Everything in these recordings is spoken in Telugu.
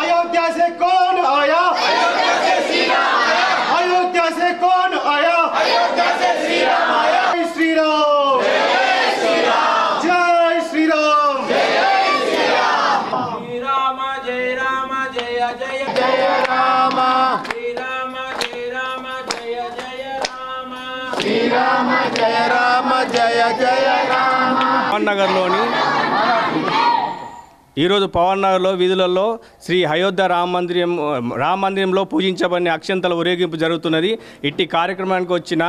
अयोध्या से कौन आया? अयोध्या से श्री राम आया अयोध्या से कौन आया? अयोध्या से श्री राम आया जय श्री राम जय श्री राम जय श्री राम जय श्री राम। श्री राम जय राम। जय जय जय राम श्री राम जय राम जय जय राम। श्री राम जय राम जय जय राम। नगरలోని ఈరోజు పవన్ నగర్లో వీధులలో శ్రీ అయోధ్య రామ మందిరం రామ మందిరంలో పూజించబడిన అక్షంతల ఊరేగింపు జరుగుతున్నది. ఇట్టి కార్యక్రమానికి వచ్చిన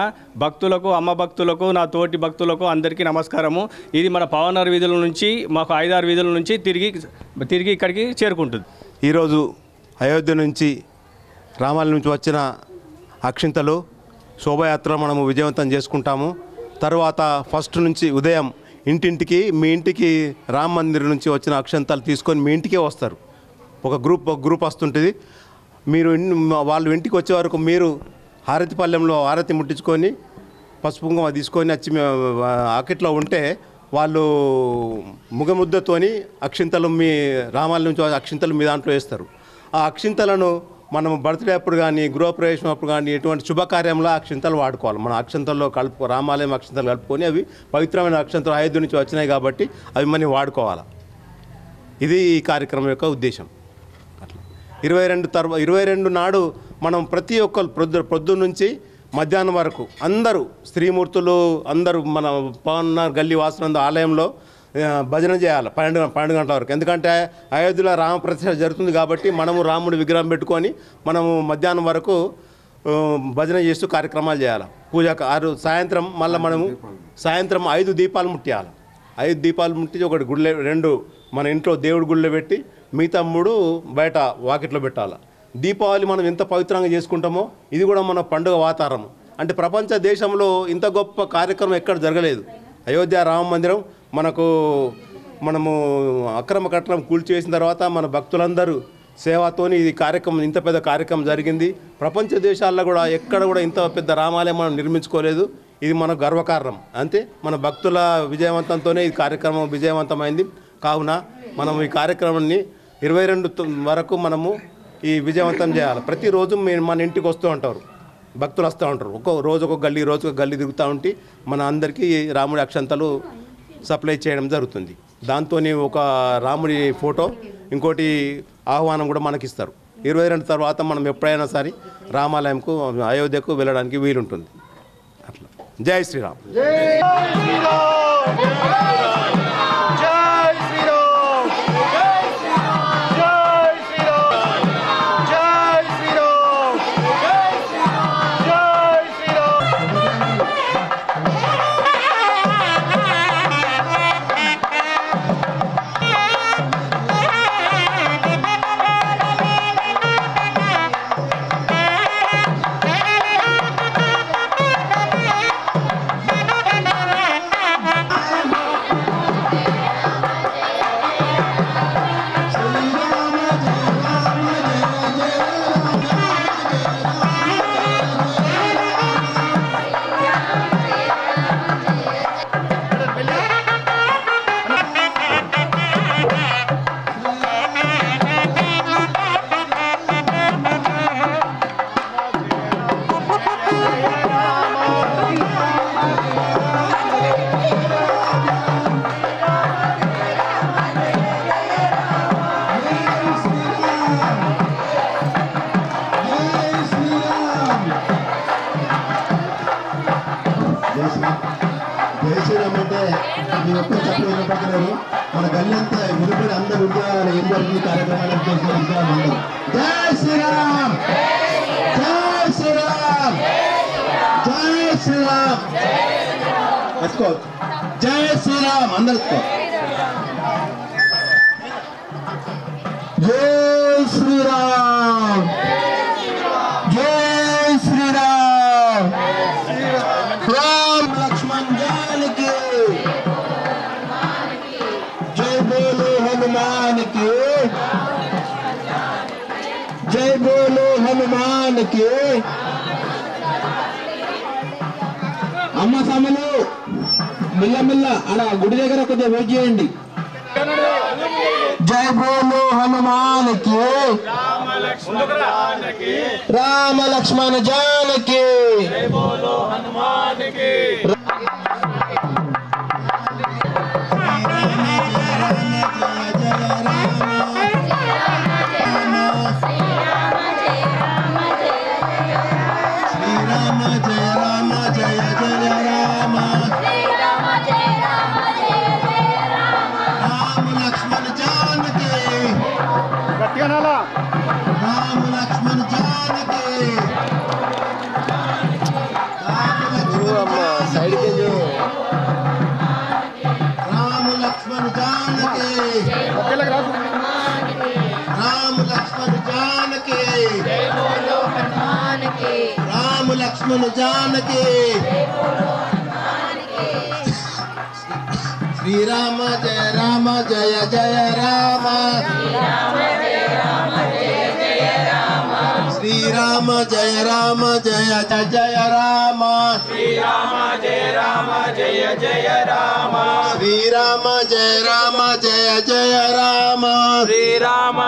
భక్తులకు అమ్మ భక్తులకు నా తోటి భక్తులకు అందరికీ నమస్కారము. ఇది మన పవన్ నగర్ వీధుల నుంచి మాకు ఐదారు వీధుల నుంచి తిరిగి తిరిగి ఇక్కడికి చేరుకుంటుంది. ఈరోజు అయోధ్య నుంచి రామాల నుంచి వచ్చిన అక్షింతలు శోభయాత్ర మనము విజయవంతం చేసుకుంటాము. తర్వాత ఫస్ట్ నుంచి ఉదయం ఇంటింటికి మీ ఇంటికి రామ మందిర్ నుంచి వచ్చిన అక్షంతాలు తీసుకొని మీ ఇంటికే వస్తారు. ఒక గ్రూప్ ఒక గ్రూప్ వస్తుంటుంది. మీరు వాళ్ళు ఇంటికి వచ్చే వరకు మీరు హారతిపల్లెంలో హారతి ముట్టించుకొని పసుపు కుంకుమ తీసుకొని వచ్చి ఆకెట్లో ఆకిట్లో ఉంటే వాళ్ళు ముగముద్దతోని అక్షింతలు మీ రామాల నుంచి అక్షింతలు మీ దాంట్లో వేస్తారు. ఆ అక్షింతలను మనం బర్త్డే అప్పుడు కానీ గృహప్రవేశం అప్పుడు కానీ ఎటువంటి శుభకార్యంలో అక్షింతలు వాడుకోవాలి. మన అక్షంతల్లో కలుపు రామాలయం అక్షంతలు కలుపుకొని అవి పవిత్రమైన అక్షంతలు అయోధ్య నుంచి వచ్చినాయి కాబట్టి అవి మనం వాడుకోవాలి. ఇది ఈ కార్యక్రమం యొక్క ఉద్దేశం. అట్లా. ఇరవై రెండు తర్వా ఇరవై రెండు నాడు మనం ప్రతి ఒక్కరు ప్రొద్దు ప్రొద్దు నుంచి మధ్యాహ్నం వరకు అందరూ స్త్రీమూర్తులు అందరూ మన పవన్ గల్లీ వాసునందు ఆలయంలో భజన చేయాలి. పన్నెండు పన్నెండు గంటల వరకు. ఎందుకంటే అయోధ్యలో రామ ప్రతిష్ట జరుగుతుంది కాబట్టి మనము రాముడి విగ్రహం పెట్టుకొని మనము మధ్యాహ్నం వరకు భజన చేస్తూ కార్యక్రమాలు చేయాలి. పూజ ఆరు సాయంత్రం మళ్ళీ మనము సాయంత్రం ఐదు దీపాలు ముట్టియాలి. ఐదు దీపాలు ముట్టి ఒకటి గుళ్ళె రెండు మన ఇంట్లో దేవుడి గుళ్ళో పెట్టి మిగతా మూడు బయట వాకిట్లో పెట్టాలి. దీపావళి మనం ఎంత పవిత్రంగా చేసుకుంటామో ఇది కూడా మన పండుగ వాతావరణం. అంటే ప్రపంచ దేశంలో ఇంత గొప్ప కార్యక్రమం ఎక్కడ జరగలేదు. అయోధ్య రామ మందిరం మనకు మనము అక్రమ కట్టడం కూల్చివేసిన తర్వాత మన భక్తులందరూ సేవతోని ఇది కార్యక్రమం ఇంత పెద్ద కార్యక్రమం జరిగింది. ప్రపంచ దేశాల్లో కూడా ఎక్కడ కూడా ఇంత పెద్ద రామాలయం మనం నిర్మించుకోలేదు. ఇది మన గర్వకారణం. అంతే మన భక్తుల విజయవంతంతోనే ఈ కార్యక్రమం విజయవంతమైంది. కావున మనం ఈ కార్యక్రమాన్ని ఇరవై రెండు వరకు మనము ఈ విజయవంతం చేయాలి. ప్రతిరోజు మీరు మన ఇంటికి వస్తూ ఉంటారు. భక్తులు వస్తూ ఉంటారు. ఒక్కో రోజు ఒక గల్లీ రోజు ఒక గల్లీ తిరుగుతూ ఉంటే మన అందరికీ రాముడి అక్షంతలు సప్లై చేయడం జరుగుతుంది. దాంతో ఒక రాముడి ఫోటో ఇంకోటి ఆహ్వానం కూడా మనకి ఇస్తారు ఇరవై రెండు తర్వాత మనం ఎప్పుడైనా సరే రామాలయంకు అయోధ్యకు వెళ్ళడానికి వీలుంటుంది. అట్లా. జై శ్రీరామ్. చెప్పలు మన గల్లంతా అంతా మునుపడి అందరు ఉద్యోగాలు ఏం జరిగింది? కార్యక్రమాలు చేసిన ఉద్యోగాలు అందరూ జై శ్రీరామ్! జై శ్రీరామ్! జై శ్రీరామ్! ఎత్తుకోవచ్చు జై శ్రీరామ్! అందరితో ఎత్తుకో. జై శ్రీరామ్! जय बोलो हनुमान की అమ్మ సమలు మిల్ల మిల్ల అలా గుడి దగ్గర కొద్దిగా వెయిట్ చేయండి జై బోలో హనుమాన్ కి రామ లక్ష్మణ జానకి లక్ష్మణ జానకి. శ్రీరామ జయ రామ జయ జయ రామ. శ్రీరామ జయ రామ జయ జయ జయ రామ. శ్రీరామ జయ రామ జయ జయ రామ. శ్రీరామ జయ రామ జయ జయ రామ. శ్రీరామ